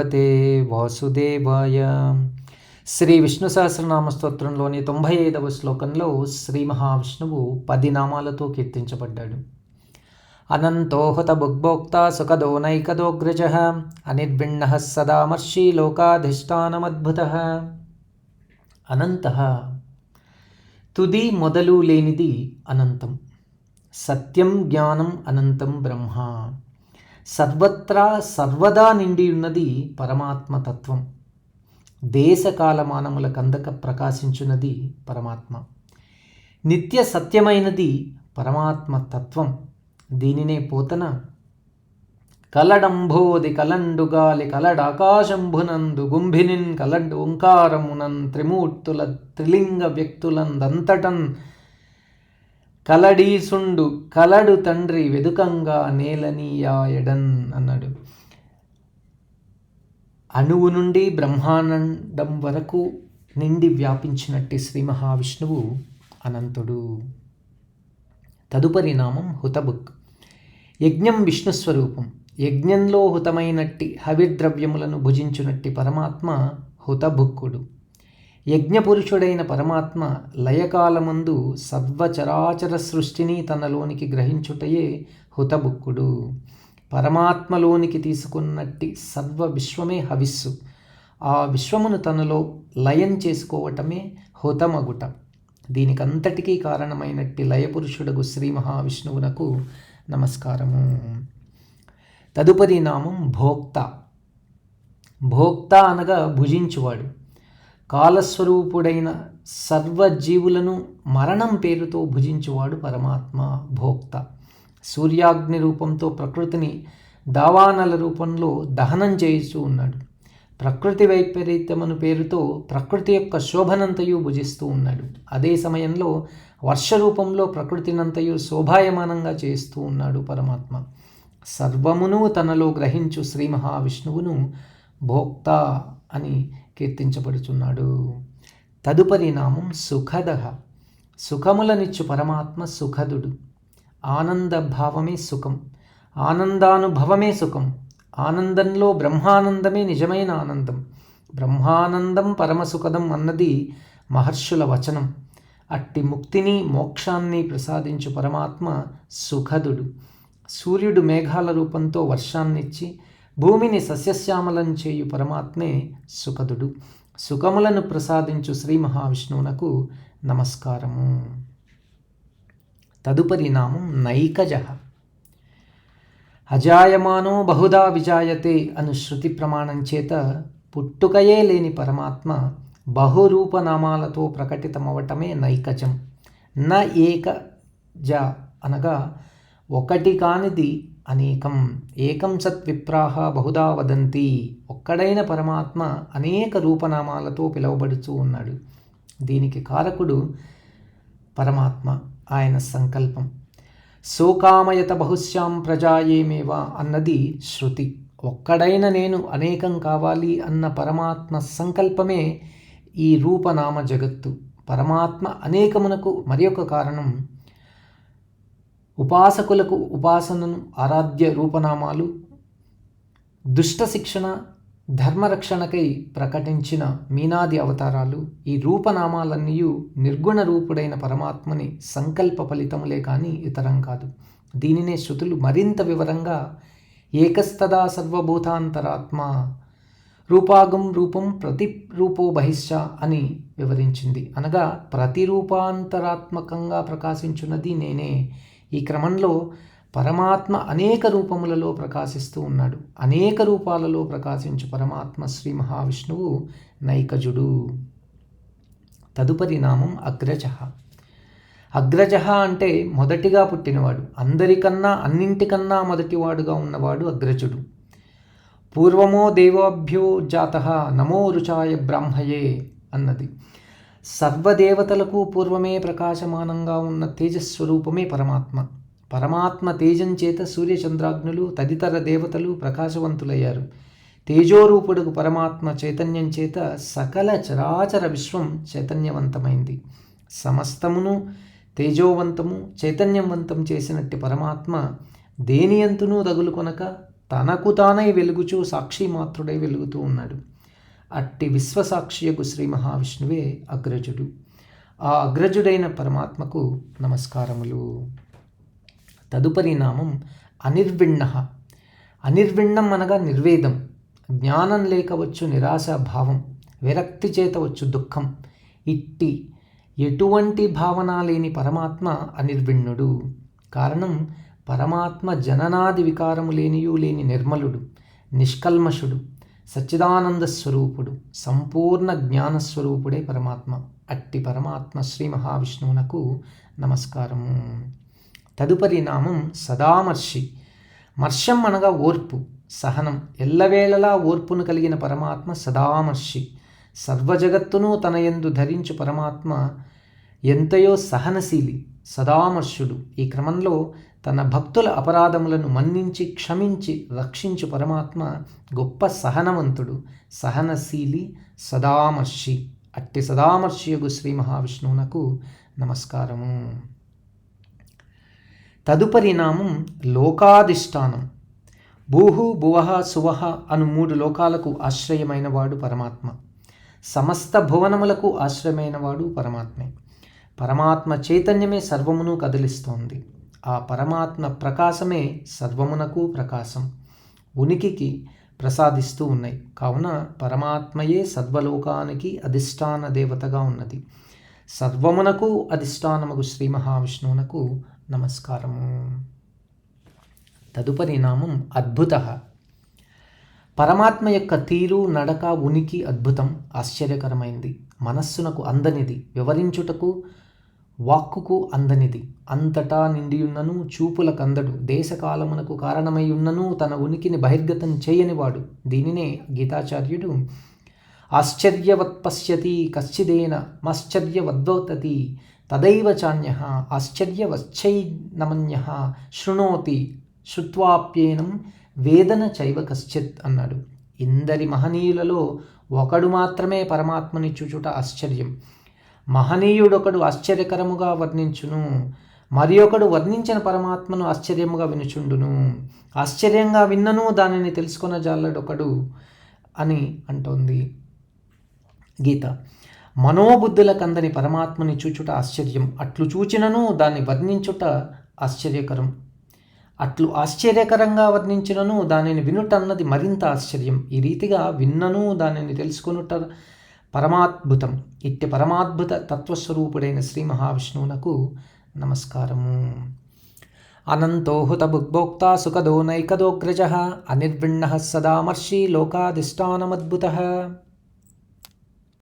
భగవతే వాసుదేవాయ. శ్రీ విష్ణు సహస్రనామ స్తోత్రంలోని తొంభై ఐదవ శ్లోకంలో శ్రీ మహావిష్ణువు పది నామాలతో కీర్తించబడ్డాడు. అనంతోహత భుగ్భోక్త సుఖదో నైకదోగ్రజ సదామర్షి లోకాధిష్టానమద్భుత. అనంత తుది మొదలు లేనిది అనంతం. సత్యం జ్ఞానం అనంతం బ్రహ్మ. సర్వత్రా సర్వదా నిండి ఉన్నది పరమాత్మ తత్వం. దేశకాలమానముల కందక ప్రకాశించున్నది పరమాత్మ. నిత్య సత్యమైనది పరమాత్మ తత్వం. దీనినే పోతన. కలడంబోది కలండుగాలి కలడాకాశంభునందు గుంభినిన్ కలండు ఓంకారమునన్ త్రిమూర్తుల త్రిలింగ వ్యక్తులందంతటన్ కలడీసుండు కలడు తండ్రి వెదుకంగా నేలనీయాయడన్ అన్నాడు. అణువు నుండి బ్రహ్మానందం వరకు నిండి వ్యాపించినట్టి శ్రీ మహావిష్ణువు అనంతుడు. తదుపరి నామం హుతబుక్. యజ్ఞం విష్ణు స్వరూపం. యజ్ఞంలో హుతమైనట్టి హవిద్రవ్యములను భుజించునట్టి పరమాత్మ హుతభుక్కుడు యజ్ఞపురుషుడైన పరమాత్మ లయకాలమందు సర్వచరాచర సృష్టిని తనలోనికి గ్రహించుటయే హుతబుక్కుడు. పరమాత్మలోనికి తీసుకున్నట్టి సర్వ విశ్వమే హవిస్సు. ఆ విశ్వమును తనలో లయం చేసుకోవటమే హుతమగుట. దీనికంతటికీ కారణమైనట్టి లయపురుషుడగు శ్రీ మహావిష్ణువునకు నమస్కారము. తదుపరి నామం భోక్త. భోక్త అనగా భుజించువాడు. కాలస్వరూపుడైన సర్వజీవులను మరణం పేరుతో భుజించువాడు పరమాత్మ భోక్త. సూర్యాగ్ని రూపంతో ప్రకృతిని దావానల రూపంలో దహనం చేయిస్తూ ఉన్నాడు. ప్రకృతి వైపరీత్యమను పేరుతో ప్రకృతి యొక్క శోభనంతయు భుజిస్తూ ఉన్నాడు. అదే సమయంలో వర్ష రూపంలో ప్రకృతినంతయు శోభాయమానంగా చేస్తూ ఉన్నాడు పరమాత్మ. సర్వమును తనలో గ్రహించు శ్రీ మహావిష్ణువును భోక్త అని కీర్తించబడుచున్నాడు. తదుపరి నామం సుఖద. సుఖములనిచ్చు పరమాత్మ సుఖదుడు. ఆనంద భావమే సుఖం. ఆనందానుభవమే సుఖం. ఆనందంలో బ్రహ్మానందమే నిజమైన ఆనందం. బ్రహ్మానందం పరమసుఖదం అన్నది మహర్షుల వచనం. అట్టి ముక్తిని మోక్షాన్ని ప్రసాదించు పరమాత్మ సుఖదుడు. సూర్యుడు మేఘాల రూపంతో వర్షాన్నిచ్చి భూమిని సస్యశ్యామలం చేయు పరమాత్మే సుఖదుడు. సుఖములను ప్రసాదించు శ్రీ మహావిష్ణువునకు నమస్కారము. తదుపరి నామం నైకజ అజాయమానో బహుదా విజాయతే అను శృతి ప్రమాణం చేత పుట్టుకయే లేని పరమాత్మ బహురూపనామాలతో ప్రకటితమవటమే నైకజం. న ఏక జ అనగా ఒకటి కానిది అనేకం. ఏకం సత్ విప్రాహ బహుదా వదంతి. ఒక్కడైన పరమాత్మ అనేక రూపనామాలతో పిలువబడుతూ ఉన్నాడు. దీనికి కారకుడు పరమాత్మ ఆయన సంకల్పం. శోకామయత బహుశ్యాం ప్రజాయేమేవా అన్నది శృతి. ఒక్కడైన నేను అనేకం కావాలి అన్న పరమాత్మ సంకల్పమే ఈ రూపనామ జగత్తు. పరమాత్మ అనేకమునకు మరి ఒక కారణం ఉపాసకులకు ఉపాసనను ఆరాధ్య రూపనామాలు దుష్ట శిక్షణ ధర్మరక్షణకై ప్రకటించిన మీనాది అవతారాలు ఈ రూపనామాలన్నీ నిర్గుణ రూపుడైన పరమాత్మని సంకల్ప ఫలితములే కానీ ఇతరం కాదు. దీనినే శృతులు మరింత వివరంగా ఏకస్తదా సర్వభూతాంతరాత్మ రూపాగం రూపం ప్రతి రూపో బహిష్య అని వివరించింది. అనగా ప్రతిరూపాంతరాత్మకంగా ప్రకాశించున్నది నేనే. ఈ క్రమంలో పరమాత్మ అనేక రూపములలో ప్రకాశిస్తూ ఉన్నాడు. అనేక రూపాలలో ప్రకాశించు పరమాత్మ శ్రీ మహావిష్ణువు నైకజుడు. తదుపరి నామం అగ్రజ. అగ్రజ అంటే మొదటిగా పుట్టినవాడు. అందరికన్నా అన్నింటికన్నా మొదటివాడుగా ఉన్నవాడు అగ్రజుడు. పూర్వమో దేవాభ్యో జాత నమో రుచాయ బ్రాహ్మయే అన్నది. సర్వదేవతలకు పూర్వమే ప్రకాశమానంగా ఉన్న తేజస్వరూపమే పరమాత్మ. పరమాత్మ తేజం చేత సూర్యచంద్రాగ్నులు తదితర దేవతలు ప్రకాశవంతులయ్యారు. తేజోరూపుడుకు పరమాత్మ చైతన్యం చేత సకల చరాచర విశ్వం చైతన్యవంతమైంది. సమస్తమును తేజోవంతము చైతన్యవంతం చేసినట్టి పరమాత్మ దేనియంతునూ తగులుకొనక తనకు తానై వెలుగుచూ సాక్షి మాత్రుడై వెలుగుతూ ఉన్నాడు. అట్టి విశ్వసాక్షియకు శ్రీ మహావిష్ణువే అగ్రజుడు. ఆ అగ్రజుడైన పరమాత్మకు నమస్కారములు. తదుపరి నామం అనిర్విణ్ణ. అనిర్విణ్ణం అనగా నిర్వేదం. జ్ఞానం లేకవచ్చు నిరాశ భావం. విరక్తి చేత వచ్చు దుఃఖం. ఇట్టి ఎటువంటి భావన లేని పరమాత్మ అనిర్విణ్ణుడు. కారణం పరమాత్మ జననాది వికారము లేనియు లేని నిర్మలుడు నిష్కల్మషుడు. సచ్చిదానంద స్వరూపుడు సంపూర్ణ జ్ఞానస్వరూపుడే పరమాత్మ. అట్టి పరమాత్మ శ్రీ మహావిష్ణువునకు నమస్కారము. తదుపరి నామం సదామర్షి. మర్షం అనగా ఓర్పు సహనం. ఎల్లవేళలా ఓర్పును కలిగిన పరమాత్మ సదామర్షి. సర్వజగత్తును తన ఎందు ధరించు పరమాత్మ ఎంతయో సహనశీలి. సదామర్షుడు ఈ క్రమంలో తన భక్తుల అపరాధములను మన్నించి క్షమించి రక్షించు పరమాత్మ గొప్ప సహనవంతుడు సహనశీలి సదామర్షి. అట్టి సదామర్షియుగు శ్రీ మహావిష్ణువునకు నమస్కారము. తదుపరి నామం లోకాధిష్టానం. భూహు భువహ సువహ అను మూడు లోకాలకు ఆశ్రయమైనవాడు పరమాత్మ. సమస్త భువనములకు ఆశ్రయమైనవాడు పరమాత్మే. పరమాత్మ చైతన్యమే సర్వమును కదిలిస్తోంది. ఆ పరమాత్మ ప్రకాశమే సర్వమునకు ప్రకాశం. ఉనికికి ప్రసాదిస్తూ ఉన్నాయి. కావున పరమాత్మయే సర్వలోకానికి అధిష్టాన దేవతగా ఉన్నది. సర్వమునకు అధిష్టానముకు శ్రీ మహావిష్ణువునకు నమస్కారము. తదుపరి నామం అద్భుత. పరమాత్మ యొక్క తీరు నడక ఉనికి అద్భుతం. ఆశ్చర్యకరమైంది. మనస్సునకు అందనిది. వివరించుటకు వాక్కుకు అందనిది. అంతటా నిండియున్నను చూపుల కందడు దేశకాలమునకు కారణమై ఉన్నను తన ఉనికిని బహిర్గతం చేయనివాడు. దీనినే గీతాచార్యుడు ఆశ్చర్యవత్ పశ్యతి కశ్చిదేన మాశ్చర్యవద్వతతి తదైవ చాన్య ఆశ్చర్యవచ్చైనమన్య శృణోతి శృత్వాప్యేనం వేదన చైవ కశ్చిత్ అన్నాడు. ఇందరి మహనీయులలో ఒకడు మాత్రమే పరమాత్మని చూచుట ఆశ్చర్యం. మహనీయుడొకడు ఆశ్చర్యకరముగా వర్ణించును మరి ఒకడు వర్ణించిన పరమాత్మను ఆశ్చర్యముగా వినుచుండును. ఆశ్చర్యంగా విన్నను దానిని తెలుసుకున్న జాలడొకడు అని అంటోంది గీత. మనోబుద్ధుల కందని పరమాత్మని చూచుట ఆశ్చర్యం. అట్లు చూచినను దాన్ని వర్ణించుట ఆశ్చర్యకరం. అట్లు ఆశ్చర్యకరంగా వర్ణించినను దానిని వినుట అన్నది మరింత ఆశ్చర్యం. ఈ రీతిగా విన్నను దానిని తెలుసుకొనుట పరమాద్భుతం. ఇట్టి పరమాద్భుత తత్వస్వరూపుడైన శ్రీ మహావిష్ణువునకు నమస్కారము. అనంతోహుత భుగ్భోక్త సుఖదో నైకదోగ్రజ అనిర్విణ్ణ సదామర్షి లోకాదిష్టానమద్భుత